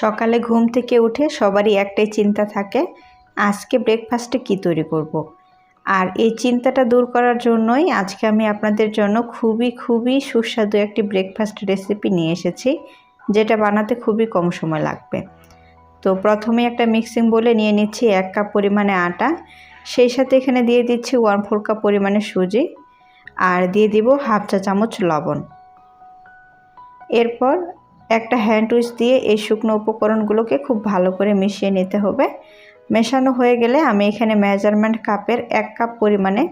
সকালে ঘুম থেকে উঠে সবারই একটাই চিন্তা থাকে, আজকে ব্রেকফাস্টে কি তৈরি করব। আর এই চিন্তাটা দূর করার জন্যই আজকে আমি আপনাদের জন্য খুবই খুবই সুস্বাদু একটি ব্রেকফাস্ট রেসিপি নিয়ে এসেছি, যেটা বানাতে খুবই কম সময় লাগবে তো প্রথমে একটা মিক্সিং বলে নিয়ে নিচ্ছি এক কাপ পরিমাণে আটা, সেই সাথে এখানে দিয়ে দিচ্ছি ওয়ান ফোর কাপ পরিমাণে সুজি, আর দিয়ে দিব হাফ চা চামচ লবণ এরপর একটা হ্যান্ড উইচ দিয়ে এই শুকনো উপকরণগুলোকে খুব ভালো করে মিশিয়ে নিতে হবে। মেশানো হয়ে গেলে আমি এখানে মেজারমেন্ট কাপের এক কাপ পরিমাণে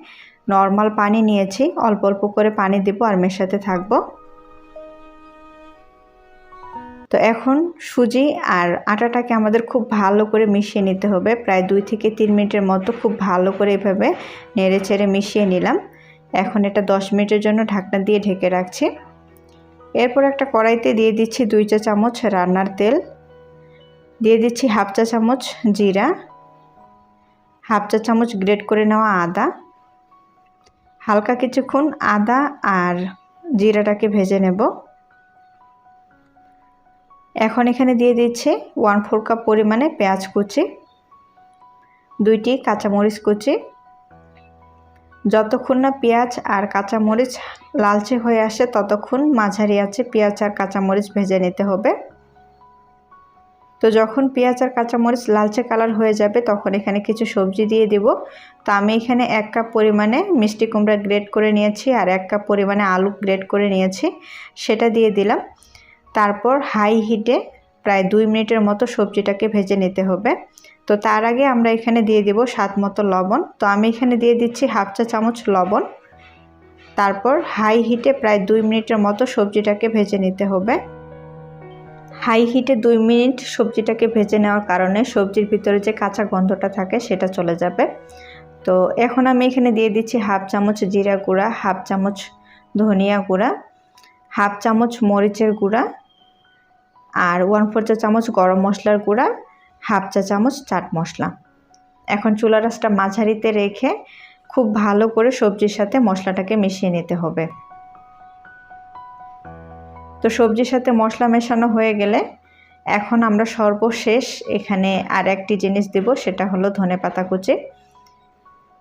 নর্মাল পানি নিয়েছি। অল্প অল্প করে পানি দেব আর মেশাতে থাকব। তো এখন সুজি আর আটাটাকে আমাদের খুব ভালো করে মিশিয়ে নিতে হবে। প্রায় দুই থেকে তিন মিনিটের মতো খুব ভালো করে এভাবে নেড়ে চেড়ে মিশিয়ে নিলাম। এখন এটা দশ মিনিটের জন্য ঢাকনা দিয়ে ঢেকে রাখছি। এরপর একটা কড়াইতে দিয়ে দিচ্ছি দুই চা চামচ রান্নার তেল। দিয়ে দিচ্ছি হাফ চা চামচ জিরা। হাফ চা চামচ গ্রেট করে নেওয়া আদা। হালকা কিছুক্ষণ আদা আর জিরাটাকে ভেজে নেব। এখন এখানে দিয়ে দিচ্ছে ওয়ান ফোর কাপ পরিমাণে পেঁয়াজ কুচি, দুইটি কাঁচামরিচ কুচি যতক্ষণ না পেঁয়াজ আর কাঁচামরিচ লালচে হয়ে আসে, ততক্ষণ মাঝারি আছে পেঁয়াজ আর কাঁচামরিচ ভেজে নিতে হবে। তো যখন পেঁয়াজ আর কাঁচামরিচ লালচে কালার হয়ে যাবে, তখন এখানে কিছু সবজি দিয়ে দিব। তো আমি এখানে এক কাপ পরিমাণে মিষ্টি কুমড়া গ্রেড করে নিয়েছি আর এক কাপ পরিমাণে আলু গ্রেড করে নিয়েছি, সেটা দিয়ে দিলাম। তারপর হাই হিটে প্রায় দুই মিনিটের মতো সবজিটাকে ভেজে নিতে হবে। তো তার আগে আমরা এখানে দিয়ে দিব স্বাদ মতো লবণ। তো আমি এখানে দিয়ে দিচ্ছি হাফ চা চামচ লবণ। তারপর হাই হিটে প্রায় দুই মিনিটের মতো সবজিটাকে ভেজে নিতে হবে। হাই হিটে দুই মিনিট সবজিটাকে ভেজে নেওয়ার কারণে সবজির ভিতরে যে কাঁচা গন্ধটা থাকে সেটা চলে যাবে। তো এখন আমি এখানে দিয়ে দিচ্ছি হাফ চামচ জিরা গুঁড়া, হাফ চামচ ধনিয়া গুঁড়া, হাফ চামচ মরিচের গুঁড়া আর ওয়ান ফোর চা চামচ গরম মশলার গুঁড়া, হাফ চা চামচ চাট মশলা। এখন চুলা রাসটা মাঝারিতে রেখে খুব ভালো করে সবজির সাথে মশলাটাকে মিশিয়ে নিতে হবে। তো সবজির সাথে মশলা মেশানো হয়ে গেলে এখন আমরা সর্বশেষ এখানে আর একটি জিনিস দেব, সেটা হলো ধনে পাতা কুচি।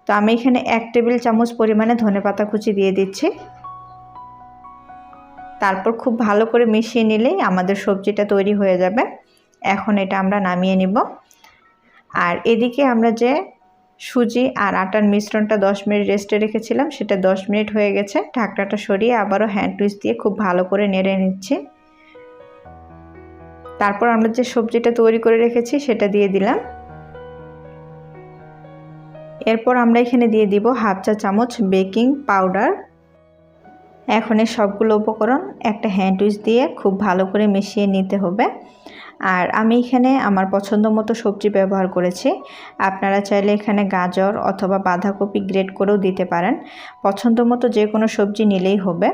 তো আমি এখানে এক টেবিল চামচ পরিমাণে ধনে পাতা কুচি দিয়ে দিচ্ছি। তারপর খুব ভালো করে মিশিয়ে নিলেই আমাদের সবজিটা তৈরি হয়ে যাবে। এখন এটা আমরা নামিয়ে নিব। আর এদিকে আমরা যে সুজি আর আটার মিশ্রণটা দশ মিনিট রেস্টে রেখেছিলাম, সেটা দশ মিনিট হয়ে গেছে। ঢাকনাটা সরিয়ে আবারও হ্যান্ড টুইস দিয়ে খুব ভালো করে নেড়ে নিচ্ছি। তারপর আমরা যে সবজিটা তৈরি করে রেখেছি, সেটা দিয়ে দিলাম। এরপর আমরা এখানে দিয়ে দিব হাফ চা চামচ বেকিং পাউডার। এখন এই সবগুলো উপকরণ একটা হ্যান্ড উইচ দিয়ে খুব ভালো করে মিশিয়ে নিতে হবে। আর আমি এখানে আমার পছন্দ মতো সবজি ব্যবহার করেছি। আপনারা চাইলে এখানে গাজর অথবা বাঁধাকপি গ্রেড করেও দিতে পারেন। পছন্দ মতো যে কোনো সবজি নিলেই হবে।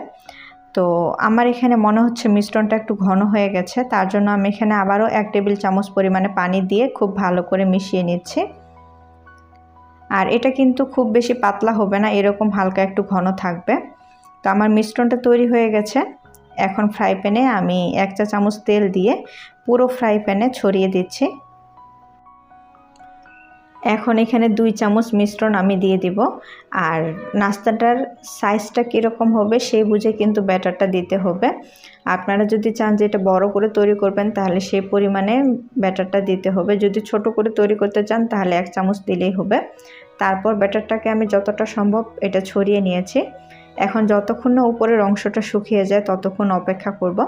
তো আমার এখানে মনে হচ্ছে মিশ্রণটা একটু ঘন হয়ে গেছে, তার জন্য আমি এখানে আবারও এক টেবিল চামচ পরিমাণে পানি দিয়ে খুব ভালো করে মিশিয়ে নিচ্ছি। আর এটা কিন্তু খুব বেশি পাতলা হবে না, এরকম হালকা একটু ঘন থাকবে। তো আমার মিশ্রণটা তৈরি হয়ে গেছে। এখন ফ্রাই প্যানে আমি এক চা চামচ তেল দিয়ে পুরো ফ্রাই প্যানে ছড়িয়ে দিচ্ছি। এখন এখানে দুই চামচ মিশ্রণ আমি দিয়ে দিব। আর নাস্তাটার সাইজটা কীরকম হবে সেই বুঝে কিন্তু ব্যাটারটা দিতে হবে। আপনারা যদি চান যে এটা বড় করে তৈরি করবেন, তাহলে সেই পরিমাণে ব্যাটারটা দিতে হবে। যদি ছোট করে তৈরি করতে চান, তাহলে এক চামচ দিলেই হবে। তারপর ব্যাটারটাকে আমি যতটা সম্ভব এটা ছড়িয়ে নিয়েছি। এখন যতক্ষণ না উপরের অংশটা শুকিয়ে যায়, ততক্ষণ অপেক্ষা করব।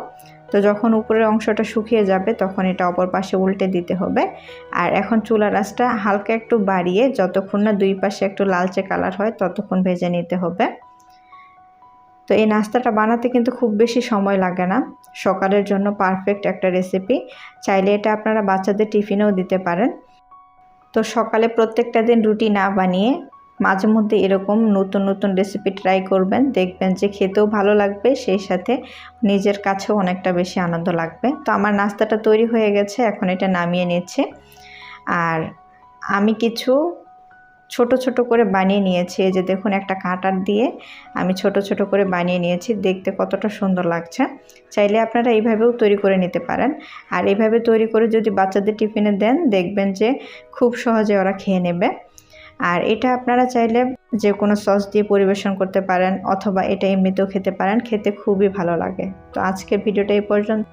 তো যখন উপরের অংশটা শুকিয়ে যাবে, তখন এটা অপর পাশে উল্টে দিতে হবে। আর এখন চুলা রাসটা হালকা একটু বাড়িয়ে, যতক্ষণ না দুই পাশে একটু লালচে কালার হয়, ততক্ষণ ভেজে নিতে হবে। তো এই নাস্তাটা বানাতে কিন্তু খুব বেশি সময় লাগে না। সকালের জন্য পারফেক্ট একটা রেসিপি। চাইলে এটা আপনারা বাচ্চাদের টিফিনেও দিতে পারেন। তো সকালে প্রত্যেকটা দিন রুটি না বানিয়ে মাঝে মধ্যে এরকম নতুন নতুন রেসিপি ট্রাই করবেন, দেখবেন যে খেতেও ভালো লাগবে, সেই সাথে নিজের কাছেও অনেকটা বেশি আনন্দ লাগবে। তো আমার নাস্তাটা তৈরি হয়ে গেছে, এখন এটা নামিয়ে নিচ্ছে। আর আমি কিছু ছোট ছোট করে বানিয়ে নিয়েছি যে দেখুন একটা কাটার দিয়ে আমি ছোট ছোট করে বানিয়ে নিয়েছি, দেখতে কতটা সুন্দর লাগছে। চাইলে আপনারা এইভাবেও তৈরি করে নিতে পারেন। আর এইভাবে তৈরি করে যদি বাচ্চাদের টিফিনে দেন, দেখবেন যে খুব সহজে ওরা খেয়ে নেবে। আর এটা আপনারা চাইলে যে কোনো সস দিয়ে পরিবেশন করতে পারেন অথবা এটা এমনিতেও খেতে পারেন, খেতে খুবই ভালো লাগে। তো আজকের ভিডিওটা এই পর্যন্ত।